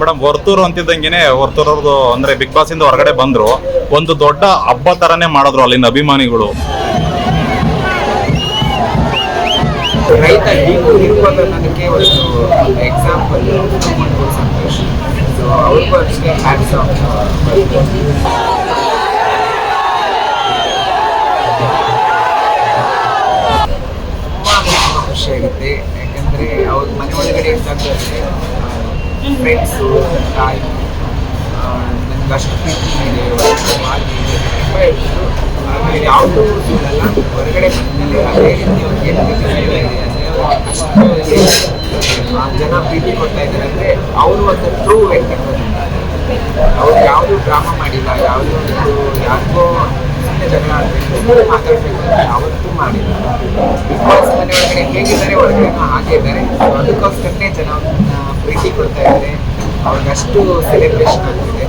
Madam, Varthur ಅಂತಿದ್ದಂಗೆನೆ Varthur ಅವ್ರದ್ದು ಅಂದ್ರೆ big boss ಇಂದ ಹೊರಗಡೆ ಬಂದ್ರು. ಒಂದು ದೊಡ್ಡ ಹಬ್ಬ ತರನೇ ಮಾಡಿದ್ರು ಅಲ್ಲಿನ ಅಭಿಮಾನಿಗಳು. ರೈತ ಖುಷಿಯಾಗುತ್ತೆ. ಯಾಕಂದ್ರೆ ಅವ್ರ ಮನೆ ಒಳಗಡೆ ಇದ್ದಾಗಲೂ ಫ್ರೆಂಡ್ಸು ತಾಯಿ ನನಗೆ ಅಷ್ಟು ಪ್ರೀತಿ ಇದೆ ಆಮೇಲೆ ಯಾವುದೂ ಸಿಗಲ್ಲ ಹೊರಗಡೆ ಬಂದಮೇಲೆ ಅದೇ ರೀತಿ ಅವ್ರಿಗೆ ಅಂದರೆ ಜನ ಪ್ರೀತಿ ಕೊಡ್ತಾ ಇದ್ದಾರೆ ಅಂದರೆ ಅವರು ಒಂದು ಟ್ರೂ ವ್ಯಕ್ತಿತ್ವ ಅವ್ರು ಯಾವುದೂ ಡ್ರಾಮಾ ಮಾಡಿಲ್ಲ ಯಾವುದೋ ಒಂದು ಯಾರಿಗೋ ಸುಮ್ಮನೆ ಜಗಳ ಮಾತಾಡಬೇಕು ಅಂತ ಯಾವತ್ತೂ ಮಾಡಿಲ್ಲ ಮನೆ ಒಳಗಡೆ ಹೇಗಿದ್ದಾರೆ ಒಳಗಡೆ ಹಾಗೆ ಇದ್ದಾರೆ ಅದಕ್ಕೋಸ್ಕರನೇ ಜನ ಪ್ರೀತಿ ಕೊಡ್ತಾ ಇದ್ದಾರೆ ಅವ್ರಿಗಷ್ಟು ಸೆಲೆಬ್ರೇಷನ್ ಆಗ್ತಿದೆ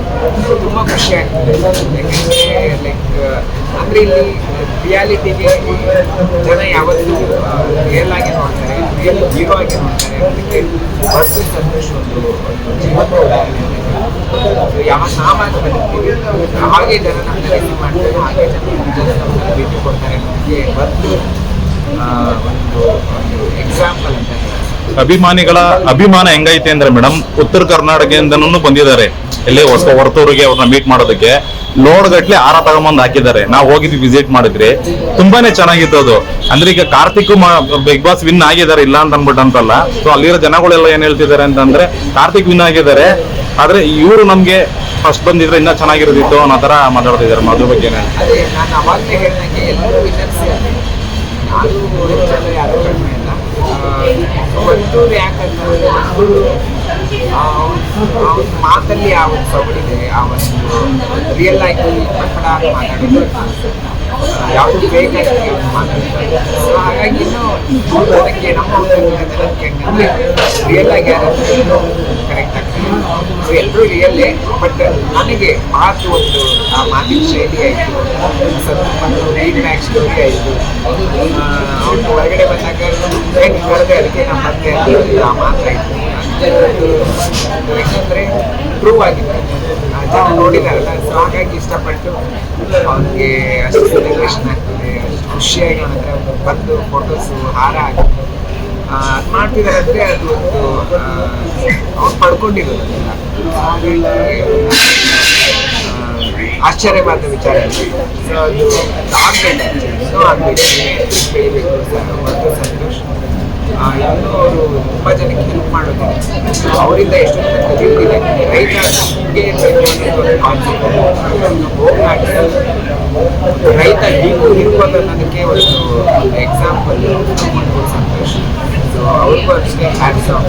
ತುಂಬ ಖುಷಿ ಆಗ್ತಿದೆ ಯಾಕಂದರೆ ಲೈಕ್ ಅಂದರೆ ಇಲ್ಲಿ ರಿಯಾಲಿಟಿಗೆ ಜನ ಯಾವತ್ತೂ ರಿಯಲ್ ಆಗಿ ನೋಡ್ತಾರೆ ರಿಯಲ್ ಹೀರೋ ಆಗಿ ನೋಡ್ತಾರೆ ಅದಕ್ಕೆ ವಸ್ತು ಸಂತೋಷ ಒಂದು ಜೀವನ ಯಾವ ಇದೆ. ನಾವಾಗಿ ಬದುಕ್ತೀವಿ ಹಾಗೆ ಜನ ನಮ್ಮನ್ನ ರಿಸೀವ್ ಮಾಡ್ತಾರೆ, ಹಾಗೆ ಜನ ಜನ ನಮ್ಮನ್ನ ಭೇಟಿ ಕೊಡ್ತಾರೆ ಅನ್ನೋದಕ್ಕೆ ಒಂದು ಒಂದು ಎಕ್ಸಾಂಪಲ್. ಅಭಿಮಾನಿಗಳ ಅಭಿಮಾನ ಹೆಂಗೈತೆ ಅಂದ್ರೆ ಮೇಡಮ್, ಉತ್ತರ ಕರ್ನಾಟಕದಿಂದನೂ ಬಂದಿದ್ದಾರೆ. ಇಲ್ಲಿ ಹೊಸ ಹೊರತೂರಿಗೆ ಅವ್ರನ್ನ ಮೀಟ್ ಮಾಡೋದಕ್ಕೆ. ಲೋಡ್ಗಟ್ಲೆ ಆರ ತಗೊಂಬಂದು ಹಾಕಿದ್ದಾರೆ. ನಾವು ಹೋಗಿದ್ವಿ ವಿಸಿಟ್ ಮಾಡಿದ್ರಿ. ತುಂಬಾನೇ ಚೆನ್ನಾಗಿತ್ತು ಅದು. ಅಂದ್ರೆ ಈಗ ಕಾರ್ತಿಕ್ ಬಿಗ್ ಬಾಸ್ ವಿನ್ ಆಗಿದ್ದಾರೆ, ಇಲ್ಲ ಅಂತ ಅನ್ಬಿಟ್ಟು ಅಂತಲ್ಲ. ಸೊ ಅಲ್ಲಿರೋ ಜನಗಳೆಲ್ಲ ಏನ್ ಹೇಳ್ತಿದ್ದಾರೆ ಅಂತಂದ್ರೆ, ಕಾರ್ತಿಕ್ ವಿನ್ ಆಗಿದ್ದಾರೆ. ಆದ್ರೆ ಇವರು ನಮ್ಗೆ ಫಸ್ಟ್ ಬಂದಿದ್ರೆ ಇನ್ನ ಚೆನ್ನಾಗಿರೋದಿತ್ತು ಅನ್ನೋ ತರ ಮಾತಾಡ್ತಿದ್ದಾರೆ. ಅದ್ರ ಬಗ್ಗೆ ನಾನು ಒಂದು ಯಾಕಂತಂದ್ರೆ ಅವನ ಮಾತಲ್ಲಿ ಆ ಒಂದು ಸೊಗಡಿದೆ, ಆ ಒಂದು ರಿಯಲ್ ಆಗಿ ಕನ್ನಡ ಮಾತಾಡೋದು ಯಾವುದು ಬೇಕಾಗಿ ಮಾತಾಡ್ತಾರೆ. ಸೊ ಹಾಗಾಗಿ ಇನ್ನೂ ಅದಕ್ಕೆ ನಮ್ಮ ಹೆಂಗಂದ್ರೆ ರಿಯಲ್ ಆಗಿ ಯಾರು ಸೊ ಎಲ್ಲರೂ ರಿಯಲ್ಲೇ ಬಟ್ ನನಗೆ ಮಾತು ಒಂದು, ಆ ಮಾತಿನ ಶೈಲಿ ಆಯಿತು. ಸ್ವಲ್ಪ ಫೀಡ್ಬ್ಯಾಕ್ ಸ್ಟೋರಿ ಆಯಿತು ಅವನು ಹೊರಗಡೆ ಬಂದಾಗ ಏನು ಕರೆದೆ ಅದಕ್ಕೆ ನಮ್ಮ ಮತ್ತೆ ಆ ಮಾತು ಆಯಿತು. ಯಾಕಂದರೆ ಪ್ರೂವ್ ಆಗಿದೆ ಆ ಜನ ನೋಡಿದಾರಲ್ಲ ಸೊ ಹಾಗಾಗಿ ಇಷ್ಟಪಟ್ಟು ಅವನಿಗೆ ಅಷ್ಟು ಸೆಲೆಬ್ರೇಷನ್ ಆಗ್ತದೆ, ಅಷ್ಟು ಖುಷಿಯಾಗಿ ಅವನ ಬಂದು ಫೋಟೋಸು ಹಾರ ಹಾಕಿ. ಅದು ಮಾಡ್ತಿದ್ದಾರೆ ಅಂದರೆ ಅದು ಅವ್ರು ಪಡ್ಕೊಂಡಿರೋದಲ್ಲ ಆಶ್ಚರ್ಯ ಆ, ವಿಚಾರ ಅದು. ಇನ್ನೂ ಸಂತೋಷ್. ಇನ್ನೂ ಅವರು ತುಂಬ ಜನಕ್ಕೆ ಹೆಲ್ಪ್ ಮಾಡೋದು ಅವರಿಂದ ಎಷ್ಟು ರೈತರಿಗೆ ಹೋಗಿ ಕಾನ್ಸೆಪ್ಟ್ ರೈತ ಹೀಗೂ ಇರುವಂತ ನನಗೆ ಒಂದು ಎಕ್ಸಾಂಪಲ್ ಸಂತೋಷ್. ಸೊ ಅವ್ರಿಗೂ ಅಷ್ಟೇ ಹ್ಯಾಟ್ಸ್ ಆಫ್